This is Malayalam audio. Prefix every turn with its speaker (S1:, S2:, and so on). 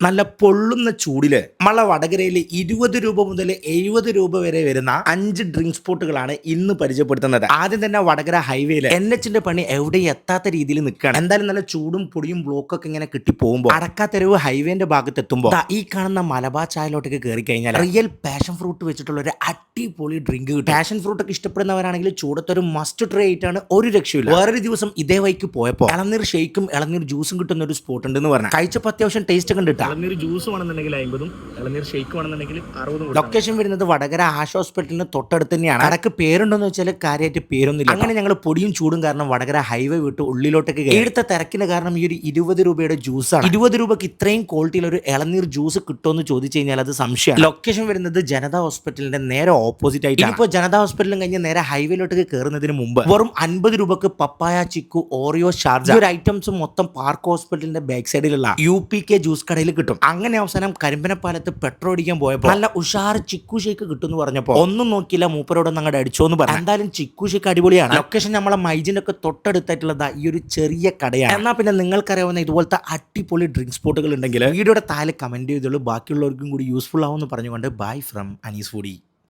S1: നല്ല പൊള്ളുന്ന ചൂടിൽ നമ്മളെ വടകരയിൽ ഇരുപത് രൂപ മുതൽ എഴുപത് രൂപ വരെ വരുന്ന അഞ്ച് ഡ്രിങ്ക് സ്പോട്ടുകളാണ് ഇന്ന് പരിചയപ്പെടുത്തുന്നത്. ആദ്യം തന്നെ വടകര ഹൈവേയിൽ എൻ എച്ചിന്റെ പണി എവിടെ എത്താത്ത രീതിയിൽ നിൽക്കുകയാണ് എന്തായാലും നല്ല ചൂടും പൊടിയും ബ്ലോക്കൊക്കെ ഇങ്ങനെ കിട്ടി പോകുമ്പോൾ അടക്കാത്തെരുവ് ഹൈവേന്റെ ഭാഗത്ത് എത്തുമ്പോൾ ഈ കാണുന്ന മലബാർ ചായലോട്ടേക്ക് കയറി കഴിഞ്ഞാൽ റിയൽ പാഷൻ ഫ്രൂട്ട് വെച്ചിട്ടുള്ള ഒരു അടിപൊളി ഡ്രിങ്ക് കിട്ടും. പാഷൻ ഫ്രൂട്ട് ഒക്കെ ഇഷ്ടപ്പെടുന്നവരാണെങ്കിൽ ചൂടത്തൊരു മസ്റ്റ് ട്രൈ ആയിട്ടാണ് ഒരു രക്ഷയില്ല വേറൊരു ദിവസം ഇതേ വഴിക്ക് പോയപ്പോൾ ഇളനീർ ഷെയ്ക്കും ഇളനീർ ജ്യൂസും കിട്ടുന്ന ഒരു സ്പോട്ട് ഉണ്ടെന്ന് പറഞ്ഞു. കഴിച്ചപ്പോൾ അത്യാവശ്യം ടേസ്റ്റ് ഒക്കെ ഉണ്ട്
S2: ഇളനീർ ജ്യൂസ് വേണമെന്നുണ്ടെങ്കിൽ അമ്പതും ഇളനീർ ഷേക്ക് വേണമെന്നുണ്ടെങ്കിൽ അറുപതും
S1: ലൊക്കേഷൻ വരുന്നത് വടകര ആശ ഹോസ്പിറ്റലിന് തൊട്ടടുത്ത് തന്നെയാണ്. അടക്ക് പേരുണ്ടോന്ന് വെച്ചാൽ കാര്യമായിട്ട് പേരൊന്നുമില്ല അങ്ങനെ ഞങ്ങൾ പൊടിയും ചൂടും കാരണം വടകര ഹൈവേ വിട്ട് ഉള്ളിലോട്ടൊക്കെ എടുത്ത തിരക്കിന് കാരണം ഈ ഒരു ഇരുപത് രൂപയുടെ ജ്യൂസാണ് ഇരുപത് രൂപക്ക് ഇത്രയും ക്വാളിറ്റിയിൽ ഒരു ഇളനീർ ജ്യൂസ് കിട്ടുമെന്ന് ചോദിച്ചു കഴിഞ്ഞാൽ അത് സംശയമാണ്. ലൊക്കേഷൻ വരുന്നത് ജനതാ ഹോസ്പിറ്റലിന്റെ നേരെ ഓപ്പോസിറ്റ് ആയിട്ട് ഇപ്പോൾ ജനതാ ഹോസ്പിറ്റലും കഴിഞ്ഞ് നേരെ ഹൈവേയിലോട്ടേക്ക് കയറുന്നതിന് മുമ്പ് വെറും അൻപത് രൂപക്ക് പപ്പായ ചിക്കു ഓറിയോ ഷാർജ ഒരു ഐറ്റംസ് മൊത്തം പാർക്ക് ഹോസ്പിറ്റലിന്റെ ബാക്ക് സൈഡിലുള്ള യു പി കെ ജ്യൂസ് കടയിൽ കിട്ടും. അങ്ങനെ അവസാനം കരിമ്പനപ്പാലത്ത് പെട്രോൾ അടിക്കാൻ പോയപ്പോൾ നല്ല ഉഷാർ ചിക്കു ഷേക്ക് കിട്ടും എന്ന് പറഞ്ഞപ്പോൾ ഒന്നും നോക്കിയില്ല മൂപ്പരോടൊന്നും അങ്ങോട്ട് അടിച്ചോന്ന് പറഞ്ഞു. എന്തായാലും ചിക്കു ഷേക്ക് അടിപൊളിയാണ്. ലൊക്കേഷൻ നമ്മളെ മൈജിനൊക്കെ തൊട്ടടുത്തായിട്ടുള്ളത് ഈ ഒരു ചെറിയ കടയാണ്. എന്നാ പിന്നെ നിങ്ങൾക്കറിയാവുന്ന ഇതുപോലത്തെ അടിപൊളി ഡ്രിങ്ക് സ്പോട്ടുകൾ ഉണ്ടെങ്കിൽ വീഡിയോയുടെ താഴെ കമന്റ് ചെയ്തോളൂ. ബാക്കിയുള്ളവർക്കും കൂടി യൂസ്ഫുൾ ആവുമെന്ന് പറഞ്ഞുകൊണ്ട് ബൈ ഫ്രം അനീസ് ഫുഡി